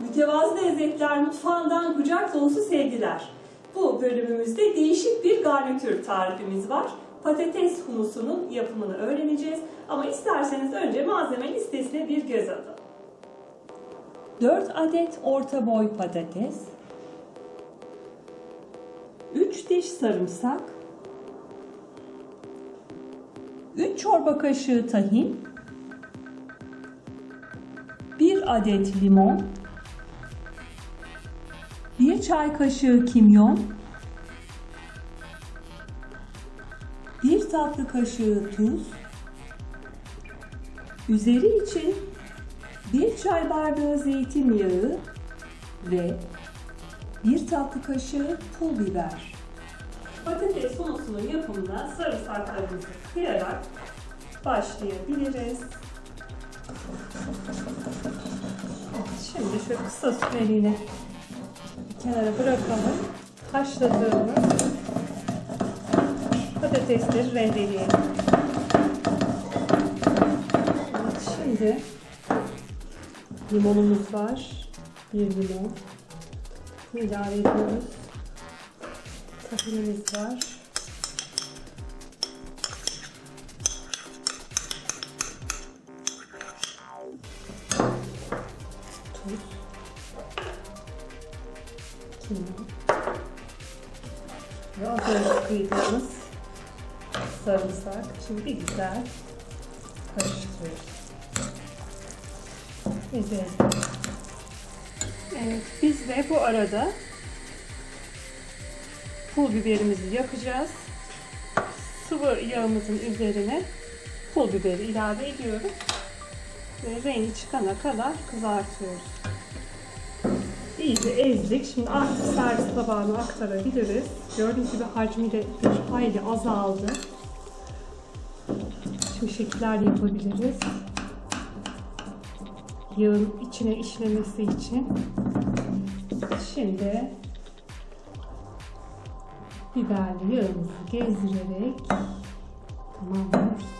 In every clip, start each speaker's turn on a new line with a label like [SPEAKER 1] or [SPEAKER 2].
[SPEAKER 1] Mütevazı Lezzetler Mutfağından kucak dolusu sevgiler. Bu bölümümüzde değişik bir garnitür tarifimiz var. Patates humusunun yapımını öğreneceğiz. Ama isterseniz önce malzeme listesine bir göz atalım. 4 adet orta boy patates, 3 diş sarımsak, 3 çorba kaşığı tahin, 1 adet limon, 1 çay kaşığı kimyon, 1 tatlı kaşığı tuz, üzeri için 1 çay bardağı zeytinyağı ve 1 tatlı kaşığı pul biber. Patates humusunun yapımına sarımsaklarımızı kıyarak başlayabiliriz. Şimdi şöyle kısa süreliğine kenara bırakalım. Haşladığımız patatesleri rendeleyelim. Evet, şimdi limonumuz var. Bir limon. İlave ediyoruz. Tahinimiz var. Ve az önce kıydığımız sarımsak. Şimdi güzel karıştırıyoruz. Ezeriz. Evet, biz de bu arada pul biberimizi yakacağız. Sıvı yağımızın üzerine pul biberi ilave ediyoruz. Ve rengi çıkana kadar kızartıyoruz. İyice ezdik. Şimdi artık servis tabağına aktarabiliriz. Gördüğünüz gibi hacmi de bir hayli azaldı. Şimdi şekiller yapabiliriz. Yağın içine işlemesi için. Şimdi biberli yağımızı gezdirerek tamamlıyoruz.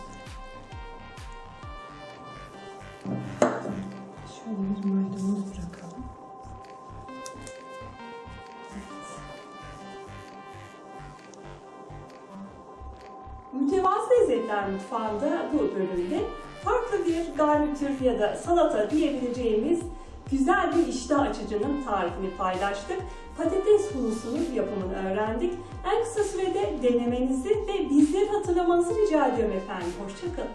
[SPEAKER 1] Mütevazı Lezzetler Mutfağı'nda bu bölümde farklı bir garnitür ya da salata diyebileceğimiz güzel bir iştah açıcının tarifini paylaştık. Patates humusunun yapımını öğrendik. En kısa sürede denemenizi ve bizleri hatırlamanızı rica ediyorum efendim. Hoşçakalın.